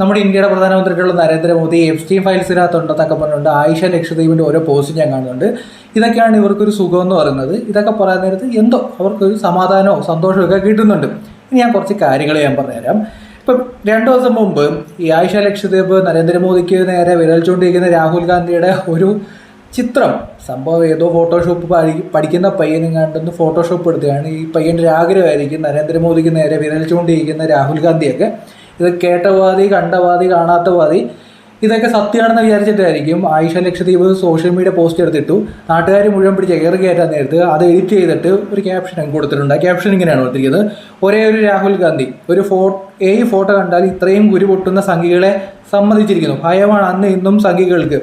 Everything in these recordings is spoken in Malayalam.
നമ്മുടെ ഇന്ത്യയുടെ പ്രധാനമന്ത്രിയായിട്ടുള്ള നരേന്ദ്രമോദി എഫ് ടി ഫയൽസിനകത്തുണ്ടെന്നൊക്കെ പറഞ്ഞുകൊണ്ട് ആയിഷ ലക്ഷദ്വീപിന്റെ ഓരോ പോസ്റ്റ് ഞാൻ കാണുന്നുണ്ട്. ഇതൊക്കെയാണ് ഇവർക്കൊരു സുഖം എന്ന് പറയുന്നത്. ഇതൊക്കെ പറയാൻ നേരത്ത് എന്തോ അവർക്കൊരു സമാധാനമോ സന്തോഷമോ ഒക്കെ കിട്ടുന്നുണ്ട്. ഇനി ഞാൻ കുറച്ച് കാര്യങ്ങൾ ഞാൻ പറഞ്ഞുതരാം. ഇപ്പം രണ്ടു ദിവസം മുമ്പ് ഈ ആയിഷ ലക്ഷദ്വീപ് നരേന്ദ്രമോദിക്ക് നേരെ വിരൽ ചൂണ്ടിയിരിക്കുന്ന രാഹുൽ ഗാന്ധിയുടെ ഒരു ചിത്രം സംഭവം ഏതോ ഫോട്ടോഷോപ്പ് പഠി പഠിക്കുന്ന പയ്യനും കണ്ടെന്ന് ഫോട്ടോഷോപ്പ് എടുത്തുകയാണ് ഈ പയ്യന്റെ ആഗ്രഹമായിരിക്കും നരേന്ദ്രമോദിക്ക് നേരെ വിരൽ ചൂണ്ടിയിരിക്കുന്ന രാഹുൽ ഗാന്ധിയൊക്കെ. ഇത് കേട്ടവാദി കണ്ടവാദി കാണാത്തവാദി ഇതൊക്കെ സത്യമാണെന്ന് വിചാരിച്ചിട്ടായിരിക്കും Aisha Lakshadweep social media post എടുത്തിട്ടു. നാട്ടുകാർ മുഴുവൻ പിടിച്ച് കയറി കയറ്റാൻ നേരത്ത് അത് എഡിറ്റ് ചെയ്തിട്ട് ഒരു ക്യാപ്ഷൻ കൊടുത്തിട്ടുണ്ട്. ആ ക്യാപ്ഷൻ ഇങ്ങനെയാണ് കൊടുത്തിരിക്കുന്നത്. ഒരേ ഒരു രാഹുൽ ഗാന്ധി ഒരു ഫോ ഏ ഫോട്ടോ കണ്ടാൽ ഇത്രയും ഗുരു പൊട്ടുന്ന സംഘികളെ സമ്മതിച്ചിരിക്കുന്നു. ഭയമാണ് അന്ന് ഇന്നും സംഘികൾക്ക്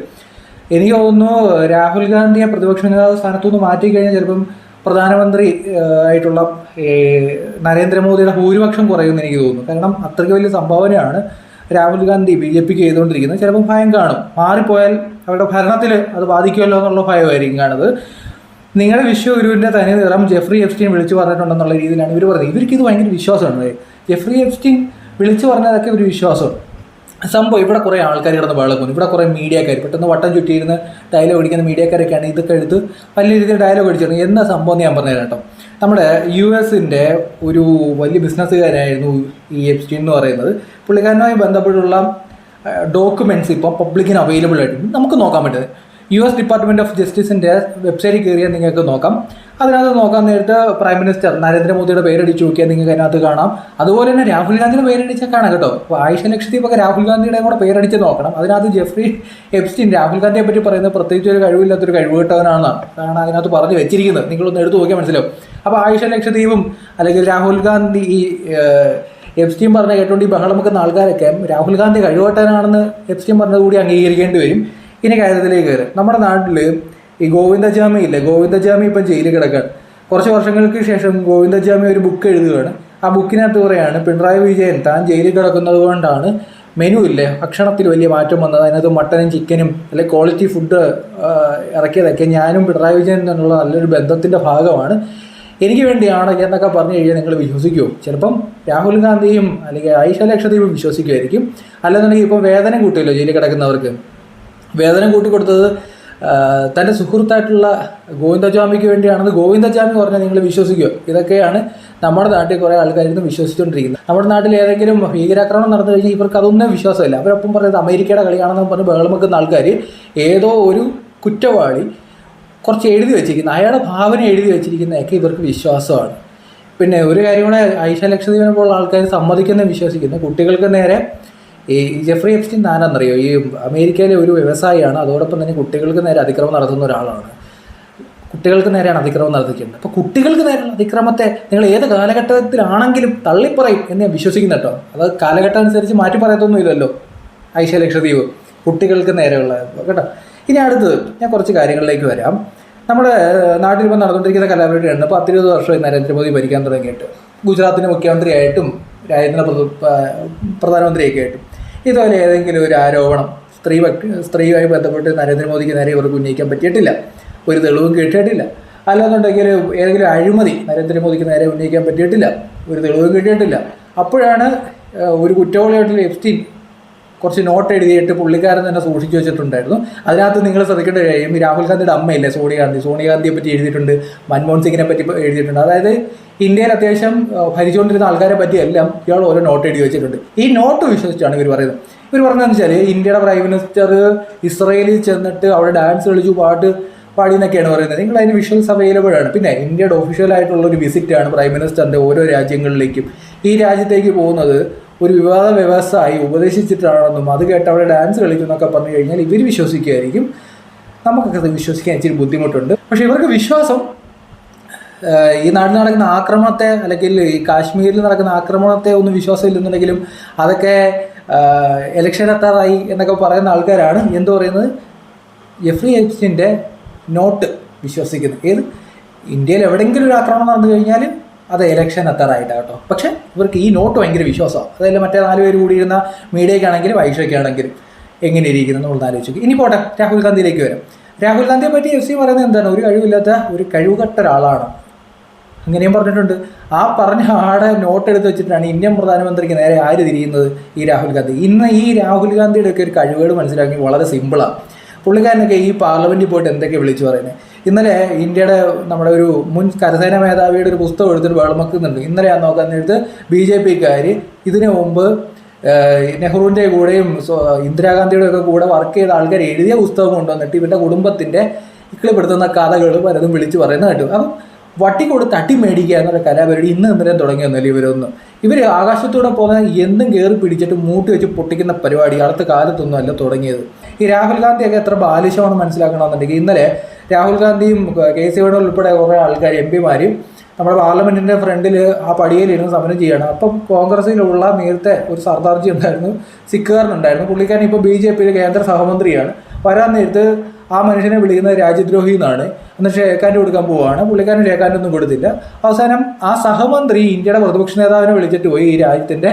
എനിക്ക് തോന്നുന്നു രാഹുൽ ഗാന്ധിയെ പ്രതിപക്ഷ നേതാവ് സ്ഥാനത്തു നിന്ന് മാറ്റി കഴിഞ്ഞാൽ ചിലപ്പം പ്രധാനമന്ത്രി ആയിട്ടുള്ള നരേന്ദ്രമോദിയുടെ ഭൂരിപക്ഷം കുറയുമെന്ന് എനിക്ക് തോന്നുന്നു. കാരണം അത്രയ്ക്ക് വലിയ സംഭാവനയാണ് രാഹുൽ ഗാന്ധി ബി ജെ പിക്ക് ചെയ്തുകൊണ്ടിരിക്കുന്നത്. ചിലപ്പോൾ ഭയം കാണും. മാറിപ്പോയാൽ അവരുടെ ഭരണത്തിൽ അത് ബാധിക്കുമല്ലോ എന്നുള്ള ഭയമായിരിക്കും കാണുന്നത്. നിങ്ങളുടെ വിശ്വഗുരുവിന്റെ തനി നിറം ജെഫ്രി എഫ്സ്റ്റീൻ വിളിച്ചു പറഞ്ഞിട്ടുണ്ടെന്നുള്ള രീതിയിലാണ് ഇവർ പറഞ്ഞത്. ഇവർക്ക് ഇത് ഭയങ്കര വിശ്വാസമാണ്. ജെഫ്രി എഫ്സ്റ്റീൻ വിളിച്ചു പറഞ്ഞതൊക്കെ ഒരു വിശ്വാസമാണ്. സംഭവം ഇവിടെ കുറേ ആൾക്കാർ കിടന്ന് പോകുന്നു ഇവിടെ കുറേ മീഡിയക്കാർ പെട്ടെന്ന് വട്ടം ചുറ്റിയിരുന്ന് ഡയലോഗ് അടിക്കുന്ന മീഡിയക്കാരൊക്കെയാണ് ഇതൊക്കെ എടുത്ത് വലിയ രീതിയിൽ ഡയലോഗ് അടിച്ചിരുന്നത് എന്ന സംഭവം ഞാൻ പറഞ്ഞു കേട്ടോ. നമ്മുടെ യു എസിന്റെ ഒരു വലിയ ബിസിനസ്സുകാരായിരുന്നു ഈ എപ്സ്റ്റീൻ എന്ന് പറയുന്നത്. പുള്ളിക്കാരനുമായി ബന്ധപ്പെട്ടുള്ള ഡോക്യുമെന്റ്സ് ഇപ്പോൾ പബ്ലിക്കിന് അവൈലബിൾ ആയിട്ടുണ്ട്. നമുക്ക് നോക്കാൻ പറ്റുന്നത്. യു എസ് ഡിപ്പാർട്ട്മെന്റ് ഓഫ് ജസ്റ്റിസിന്റെ വെബ്സൈറ്റിൽ കയറിയാൽ നിങ്ങൾക്ക് നോക്കാം. അതിനകത്ത് നോക്കാൻ നേരത്ത് പ്രൈം മിനിസ്റ്റർ നരേന്ദ്രമോദിയുടെ പേരടിച്ച് നോക്കിയാൽ നിങ്ങൾക്ക് അതിനകത്ത് കാണാം. അതുപോലെ തന്നെ രാഹുൽ ഗാന്ധിയുടെ പേരടിച്ചാൽ കാണാം കേട്ടോ. അപ്പോൾ ആയിഷ ലക്ഷദ്വീപൊക്കെ രാഹുൽ ഗാന്ധിയുടെ കൂടെ പേരടിച്ച് നോക്കണം. അതിനകത്ത് ജെഫ്രി എബ്സ്റ്റിൻ രാഹുൽ ഗാന്ധിയെ പറ്റി പറയുന്നത് പ്രത്യേകിച്ച് ഒരു കഴിവില്ലാത്തൊരു കഴിവുകെട്ടവനാണെന്നാണ് അതാണ് അതിനകത്ത് പറഞ്ഞു വെച്ചിരിക്കുന്നത്. നിങ്ങളൊന്ന് എടുത്തു നോക്കിയാൽ മനസ്സിലാവും. അപ്പോൾ ആയിഷ ലക്ഷദ്വീപും അല്ലെങ്കിൽ രാഹുൽ ഗാന്ധി ഈ ഏഹ്, എപ്സ്റ്റീൻ പറഞ്ഞ കേട്ടോണ്ട് ഈ ബഹളം വെക്കുന്ന ആൾക്കാരൊക്കെ രാഹുൽ ഗാന്ധി കഴിവട്ടനാണെന്ന് എപ്സ്റ്റീൻ പറഞ്ഞത് കൂടി അംഗീകരിക്കേണ്ടി വരും. ഇനി കാര്യത്തിലേക്ക് വരാം. നമ്മുടെ നാട്ടിൽ ഈ ഗോവിന്ദജാമി ഇല്ലേ? ഗോവിന്ദജാമി ഇപ്പം ജയിലിൽ കിടക്കുകയാണ് കുറച്ച് വർഷങ്ങൾക്ക് ശേഷം ഗോവിന്ദജാമി ഒരു ബുക്ക് എഴുതുകയാണ് ആ ബുക്കിനകത്ത് പറയാണ് പിണറായി വിജയൻ താൻ ജയിലിൽ കിടക്കുന്നത് കൊണ്ടാണ് മെനു ഇല്ലേ? ഭക്ഷണത്തിൽ വലിയ മാറ്റം വന്നത്. അതിനകത്ത് മട്ടനും ചിക്കനും അല്ലെങ്കിൽ ക്വാളിറ്റി ഫുഡ് ഇറക്കിയതൊക്കെ ഞാനും പിണറായി വിജയൻ തമ്മിലുള്ള നല്ലൊരു ബന്ധത്തിന്റെ ഭാഗമാണ്. എനിക്ക് വേണ്ടിയാണ് എന്നൊക്കെ പറഞ്ഞു കഴിഞ്ഞാൽ നിങ്ങൾ വിശ്വസിക്കുമോ ചിലപ്പം രാഹുൽ ഗാന്ധിയും അല്ലെങ്കിൽ ആയിഷ ലക്ഷദ്വീപും വിശ്വസിക്കുമായിരിക്കും. അല്ലെന്നുണ്ടെങ്കിൽ ഇപ്പോൾ വേദന കൂട്ടിയല്ലോ ജയിലിൽ കിടക്കുന്നവർക്ക്? വേതനം കൂട്ടിക്കൊടുത്തത് തന്റെ സുഹൃത്തായിട്ടുള്ള ഗോവിന്ദജാമിക്ക് വേണ്ടിയാണെന്ന് ഗോവിന്ദജാമി പറഞ്ഞാൽ നിങ്ങൾ വിശ്വസിക്കുക. ഇതൊക്കെയാണ് നമ്മുടെ നാട്ടിൽ കുറേ ആൾക്കാർ ഇന്ന് വിശ്വസിച്ചുകൊണ്ടിരിക്കുന്നത്. നമ്മുടെ നാട്ടിൽ ഏതെങ്കിലും ഭീകരാക്രമണം നടന്നു കഴിഞ്ഞാൽ ഇവർക്ക് അതൊന്നും വിശ്വാസമില്ല. അവരൊപ്പം പറയുന്നത് അമേരിക്കയുടെ കളിയാണെന്ന് പറഞ്ഞ് ബഹളം വെക്കുന്ന ആൾക്കാർ ഏതോ ഒരു കുറ്റവാളി കുറച്ച് എഴുതി വെച്ചിരിക്കുന്ന. അയാളുടെ ഭാവന എഴുതി വെച്ചിരിക്കുന്നതൊക്കെ ഇവർക്ക് വിശ്വാസമാണ്. പിന്നെ ഒരു കാര്യം കൂടെ ഐഷ ലക്ഷദ്വീപിനെ പോലുള്ള ആൾക്കാർ സമ്മതിക്കുന്ന വിശ്വസിക്കുന്നു. കുട്ടികൾക്ക് നേരെ ഈ ജെഫ്രി എപ്സ്റ്റീൻ താനെന്നറിയോ ഈ അമേരിക്കയിലെ ഒരു വ്യവസായിയാണ് അതോടൊപ്പം തന്നെ കുട്ടികൾക്ക് നേരെ അതിക്രമം നടത്തുന്ന ഒരാളാണ്. കുട്ടികൾക്ക് നേരെയാണ് അതിക്രമം നടത്തിക്കുന്നത്. അപ്പോൾ കുട്ടികൾക്ക് നേരെയുള്ള അതിക്രമത്തെ നിങ്ങൾ ഏത് കാലഘട്ടത്തിലാണെങ്കിലും തള്ളിപ്പറയും എന്ന് ഞാൻ വിശ്വസിക്കുന്നു കേട്ടോ. അത് കാലഘട്ടം അനുസരിച്ച് മാറ്റി പറയത്തൊന്നും ഇല്ലല്ലോ. ഐഷ ലക്ഷദ്വീപ് കുട്ടികൾക്ക് നേരെയുള്ള കേട്ടോ. ഇനി അടുത്തത് ഞാൻ കുറച്ച് കാര്യങ്ങളിലേക്ക് വരാം. നമ്മുടെ നാട്ടിൽ ഇപ്പോൾ നടന്നുകൊണ്ടിരിക്കുന്ന കലാപരിപാടിയാണ്. ഇപ്പോൾ പത്തിരുപത് വർഷമായി നരേന്ദ്രമോദി ഭരിക്കാൻ തുടങ്ങിയിട്ട്. ഗുജറാത്തിന്റെ മുഖ്യമന്ത്രിയായിട്ടും രാജ്യത്തിന്റെ പ്രധ- പ്രധാനമന്ത്രിയൊക്കെ ആയിട്ടും ഇതുപോലെ ഏതെങ്കിലും ഒരു ആരോപണം സ്ത്രീ സ്ത്രീയുമായി ബന്ധപ്പെട്ട് നരേന്ദ്രമോദിക്ക് നേരെ ഇവർക്ക് ഉന്നയിക്കാൻ പറ്റിയിട്ടില്ല. ഒരു തെളിവും കിട്ടിയിട്ടില്ല. അല്ലാന്നുണ്ടെങ്കിൽ ഏതെങ്കിലും അഴിമതി നരേന്ദ്രമോദിക്ക് നേരെ ഉന്നയിക്കാൻ പറ്റിയിട്ടില്ല. ഒരു തെളിവും കിട്ടിയിട്ടില്ല. അപ്പോഴാണ് ഒരു കുറ്റവാളിയായിട്ടുള്ള എഫ്സ്റ്റീൻ കുറച്ച് നോട്ട് എഴുതിയിട്ട് പുള്ളിക്കാരൻ തന്നെ സൂക്ഷിച്ചു വെച്ചിട്ടുണ്ടായിരുന്നു. അതിനകത്ത് നിങ്ങൾ ശ്രദ്ധിക്കേണ്ട കാര്യം രാഹുൽ ഗാന്ധിയുടെ അമ്മയില്ലേ സോണിയാഗാന്ധി സോണിയാഗാന്ധിയെ പറ്റി എഴുതിയിട്ടുണ്ട് മൻമോഹൻ സിംഗിനെ പറ്റി എഴുതിയിട്ടുണ്ട്. അതായത് ഇന്ത്യയിൽ അത്യാവശ്യം ഭരിച്ചുകൊണ്ടിരുന്ന ആൾക്കാരെ പറ്റി എല്ലാം ഇയാൾ ഓരോ നോട്ട് എഴുതി വെച്ചിട്ടുണ്ട്. ഈ നോട്ട് വിശ്വസിച്ചാണ് ഇവർ പറയുന്നത്. ഇവർ പറഞ്ഞതെന്ന് വെച്ചാൽ ഇന്ത്യയുടെ പ്രൈം മിനിസ്റ്റർ ഇസ്രയേലിൽ ചെന്നിട്ട് അവിടെ ഡാൻസ് കളിച്ചു പാട്ട് പാടി എന്നൊക്കെയാണ് പറയുന്നത്. നിങ്ങൾ അതിന് വിഷ്വൽസ് അവൈലബിൾ ആണ് പിന്നെ ഇന്ത്യയുടെ ഒഫീഷ്യൽ ആയിട്ടുള്ള ഒരു വിസിറ്റ് ആണ് പ്രൈം മിനിസ്റ്ററിന്റെ ഓരോ രാജ്യങ്ങളിലേക്കും ഈ രാജ്യത്തേക്ക് പോകുന്നത് ഒരു വിവാദ വ്യവസായി ഉപദേശിച്ചിട്ടാണെന്നും അത് കേട്ട് അവിടെ ഡാൻസ് കളിക്കുന്നൊക്കെ പറഞ്ഞു കഴിഞ്ഞാൽ ഇവർ വിശ്വസിക്കുമായിരിക്കും നമുക്കൊക്കെ അത് വിശ്വസിക്കാൻ ഇച്ചിരി ബുദ്ധിമുട്ടുണ്ട്. പക്ഷേ ഇവർക്ക് വിശ്വാസം ഈ നാട്ടിൽ നടക്കുന്ന ആക്രമണത്തെ അല്ലെങ്കിൽ ഈ കാശ്മീരിൽ നടക്കുന്ന ആക്രമണത്തെ ഒന്നും വിശ്വാസമില്ലെന്നുണ്ടെങ്കിലും അതൊക്കെ എലക്ഷൻ എത്താറായി എന്നൊക്കെ പറയുന്ന ആൾക്കാരാണ്. എന്ത് പറയുന്നത്? ജെഫ്രി എപ്സ്റ്റിന്റെ നോട്ട് വിശ്വസിക്കുന്നത്. ഏത്? ഇന്ത്യയിൽ എവിടെയെങ്കിലും ഒരു ആക്രമണം നടന്നു കഴിഞ്ഞാൽ അത് ഇലക്ഷൻ എത്താറായിട്ടാണ് കേട്ടോ പക്ഷേ ഇവർക്ക് ഈ നോട്ട് ഭയങ്കര വിശ്വാസമാണ്. അതായത് മറ്റേ നാല് പേര് കൂടിയിരുന്ന മീഡിയയ്ക്കാണെങ്കിലും വൈഷയ്ക്കാണെങ്കിലും എങ്ങനെ ഇരിക്കുന്നു എന്നുള്ളത് ആലോചിച്ചു. ഇനി പോട്ടെ രാഹുൽ ഗാന്ധിയിലേക്ക് വരാം. രാഹുൽ ഗാന്ധിയെ പറ്റി എഫ് സി പറയുന്നത് എന്താണ്? ഒരു കഴിവില്ലാത്ത ഒരു കഴിവുകെട്ട ഒരാളാണ്. അങ്ങനെയും പറഞ്ഞിട്ടുണ്ട്. ആ പറഞ്ഞ ആടെ നോട്ട് എടുത്ത് വെച്ചിട്ടാണ് ഇന്ത്യൻ പ്രധാനമന്ത്രിക്ക് നേരെ ആര് തിരിയുന്നത്? ഈ രാഹുൽ ഗാന്ധി. ഇന്ന് ഈ രാഹുൽ ഗാന്ധിയുടെ ഒക്കെ ഒരു കഴിവുകൾ മനസ്സിലാക്കി വളരെ സിമ്പിളാണ് പുള്ളിക്കാരനൊക്കെ ഈ പാർലമെന്റിൽ പോയിട്ട് എന്തൊക്കെ വിളിച്ചു പറയുന്നത്? ഇന്നലെ ഇന്ത്യയുടെ നമ്മുടെ ഒരു മുൻ കരസേന മേധാവിയുടെ ഒരു പുസ്തകം എടുത്തിട്ട് വെള്ളമക്കുന്നുണ്ട് ഇന്നലെ ഞാൻ നോക്കാൻ നേരത്ത് ബി ജെ പിക്കാർ ഇതിനു മുമ്പ് നെഹ്റുവിന്റെ കൂടെയും ഇന്ദിരാഗാന്ധിയുടെ ഒക്കെ കൂടെ വർക്ക് ചെയ്ത ആൾക്കാർ എഴുതിയ പുസ്തകം കൊണ്ടുവന്നിട്ട് ഇവരുടെ കുടുംബത്തിന്റെ ഇക്കിളിപ്പെടുത്തുന്ന കഥകൾ പലതും വിളിച്ച് പറയുന്ന കേട്ടു അപ്പം വട്ടിക്കൂടെ തട്ടി മേടിക്കുക എന്നൊരു കലാപരിപാടി ഇന്ന് ഇന്നലെ തുടങ്ങിയൊന്നുമില്ല ഇവരൊന്നും. ഇവർ ആകാശത്തൂടെ പോകുന്ന എന്തും കയറി പിടിച്ചിട്ട് മൂട്ടി വെച്ച് പൊട്ടിക്കുന്ന പരിപാടി അടുത്ത കാലത്തൊന്നും അല്ല തുടങ്ങിയത്. ഈ രാഹുൽ ഗാന്ധിയൊക്കെ എത്ര ബാലിശമാണ് മനസ്സിലാക്കണമെന്നുണ്ടെങ്കിൽ ഇന്നലെ രാഹുൽ ഗാന്ധിയും കെ സി വേണു ഉൾപ്പെടെ കുറേ ആൾക്കാർ എം പിമാരും നമ്മുടെ പാർലമെന്റിന്റെ ഫ്രണ്ടിൽ ആ പടിയിൽ ഇരുന്ന് സമരം ചെയ്യണം. അപ്പം കോൺഗ്രസിലുള്ള നേരത്തെ ഒരു സർദാർജി ഉണ്ടായിരുന്നു സിഖുകാരനുണ്ടായിരുന്നു പുള്ളിക്കാരൻ ഇപ്പോൾ ബി ജെ പിയിലെ കേന്ദ്ര സഹമന്ത്രിയാണ്. വരാൻ നേരത്ത് ആ മനുഷ്യനെ വിളിക്കുന്ന രാജ്യദ്രോഹി എന്നാണ് എന്നിട്ട് ഷേഖാന്റെ കൊടുക്കാൻ പോവുകയാണ് പുള്ളിക്കാരൻ ഷേഖാന്റെ ഒന്നും കൊടുത്തില്ല. അവസാനം ആ സഹമന്ത്രി ഇന്ത്യയുടെ പ്രതിപക്ഷ നേതാവിനെ വിളിച്ചിട്ട് പോയി ഈ രാജ്യത്തിന്റെ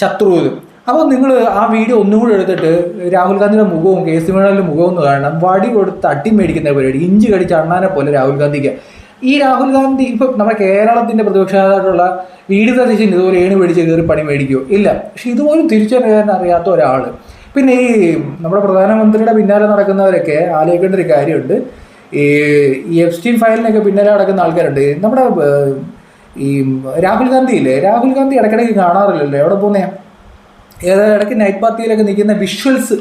ശത്രുവിലും. അപ്പോൾ നിങ്ങൾ ആ വീഡിയോ ഒന്നും കൂടി എടുത്തിട്ട് രാഹുൽ ഗാന്ധിയുടെ മുഖവും കെ സി വേണുവിന്റെ മുഖവും ഒന്ന് കാണണം. വടി കൊടുത്ത് അട്ടി മേടിക്കുന്ന പരിപാടി. ഇഞ്ചി കടിച്ച് അണ്ണാനെ പോലെ രാഹുൽ ഗാന്ധിക്ക്. ഈ രാഹുൽ ഗാന്ധി ഇപ്പം നമ്മുടെ കേരളത്തിന്റെ പ്രതിപക്ഷ നേതാവായിട്ടുള്ള വി ഡി ഇതുപോലെ ഏണി മേടിച്ച് കയറി പണി മേടിക്കുമോ ഇല്ല. പക്ഷെ ഇതുപോലും തിരിച്ചറിയാൻ അറിയാത്ത ഒരാൾ പിന്നെ ഈ നമ്മുടെ പ്രധാനമന്ത്രിയുടെ പിന്നാലെ നടക്കുന്നവരൊക്കെ ആലോചിക്കേണ്ട ഒരു കാര്യമുണ്ട്. ഈ ഈ എഫ്സ്റ്റീൻ ഫയലിനൊക്കെ പിന്നാലെ നടക്കുന്ന ആൾക്കാരുണ്ട്. നമ്മുടെ ഈ രാഹുൽ ഗാന്ധി ഇല്ലേ രാഹുൽ ഗാന്ധി ഇടയ്ക്കിടയ്ക്ക് കാണാറില്ലല്ലോ. എവിടെ പോകുന്നേ ഏതാ ഇടയ്ക്ക് നൈറ്റ് പാർട്ടിയിലൊക്കെ നിൽക്കുന്ന വിഷ്വൽസ്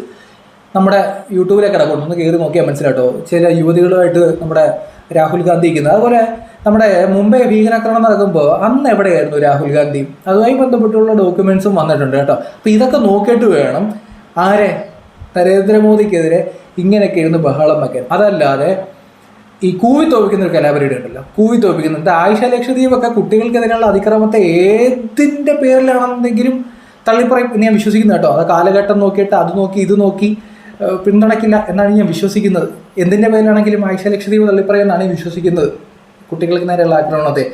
നമ്മുടെ യൂട്യൂബിലൊക്കെ കിടക്കുന്നു ഒന്ന് കയറി നോക്കിയാൽ മനസ്സിലാട്ടോ. ചില യുവതികളുമായിട്ട് നമ്മുടെ രാഹുൽ ഗാന്ധി ഇരിക്കുന്നത് അതുപോലെ നമ്മുടെ മുംബൈ ഭീകരാക്രമണം നടക്കുമ്പോൾ അന്ന് എവിടെയായിരുന്നു രാഹുൽ ഗാന്ധി? അതുമായി ബന്ധപ്പെട്ടുള്ള ഡോക്യുമെൻസും വന്നിട്ടുണ്ട് കേട്ടോ. അപ്പോൾ ഇതൊക്കെ നോക്കിയിട്ട് വേണം ആരെ? നരേന്ദ്രമോദിക്കെതിരെ ഇങ്ങനെയൊക്കെ ഇരുന്ന് ബഹളം വയ്ക്കാൻ അതല്ലാതെ ഈ കൂവി തോപ്പിക്കുന്ന ഒരു കലാപരിപാടി ഉണ്ടല്ലോ. കൂവി തോപ്പിക്കുന്നത് ആയിഷ ലക്ഷദ്വീപ് ഒക്കെ കുട്ടികൾക്കെതിരെയുള്ള അതിക്രമത്തെ ഏതിന്റെ പേരിലാണെന്നെങ്കിലും തള്ളിപ്പറയും എന്ന് ഞാൻ വിശ്വസിക്കുന്നു കേട്ടോ. അത് കാലഘട്ടം നോക്കിയിട്ട് അത് നോക്കി ഇത് നോക്കി പിന്തുണയ്ക്കില്ല എന്നാണ് ഞാൻ വിശ്വസിക്കുന്നത്. എന്തിന്റെ പേരിലാണെങ്കിലും ആയിഷ ലക്ഷദ്വീപ് തള്ളിപ്പറയുമെന്നാണ് ഞാൻ വിശ്വസിക്കുന്നത്. കുട്ടികൾക്ക് നേരെയുള്ള ആക്രമണത്തെ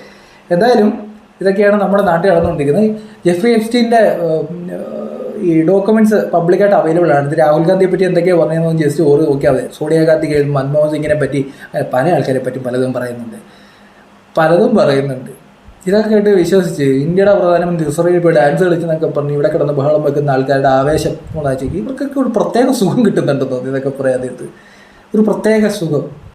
എന്തായാലും ഇതൊക്കെയാണ് നമ്മുടെ നാട്ടിൽ നടന്നുകൊണ്ടിരിക്കുന്നത്. ജെഫ്രി എഫ്സ്റ്റീന്റെ ഈ ഡോക്യുമെന്റ്സ് പബ്ലിക്കായിട്ട് അവൈലബിൾ ആണ്. ഇത് രാഹുൽ ഗാന്ധിയെ പറ്റി എന്തൊക്കെയാണ് പറഞ്ഞതെന്ന് ജസ്റ്റ് ഓർ നോക്കിയാൽ മതി. സോണിയാഗാന്ധി മൻമോഹൻ സിംഗിനെ പറ്റി പല ആൾക്കാരെ പറ്റി പലതും പറയുന്നുണ്ട്. പലതും പറയുന്നുണ്ട്. ഇതൊക്കെ കേട്ട് വിശ്വസിച്ച് ഇന്ത്യയുടെ പ്രധാനമന്ത്രി ഇസ്രയേൽ പോയി ഡാൻസ് കളിച്ചെന്നൊക്കെ പറഞ്ഞ് ഇവിടെ കിടന്ന് ബഹളം വെക്കുന്ന ആൾക്കാരുടെ ആവേശം ഉള്ളതാച്ചേക്ക് ഇവർക്കൊക്കെ ഒരു പ്രത്യേക സുഖം കിട്ടുന്നുണ്ടെന്ന് ഇതൊക്കെ പറയാൻ നേരത്ത്. ഒരു പ്രത്യേക സുഖം.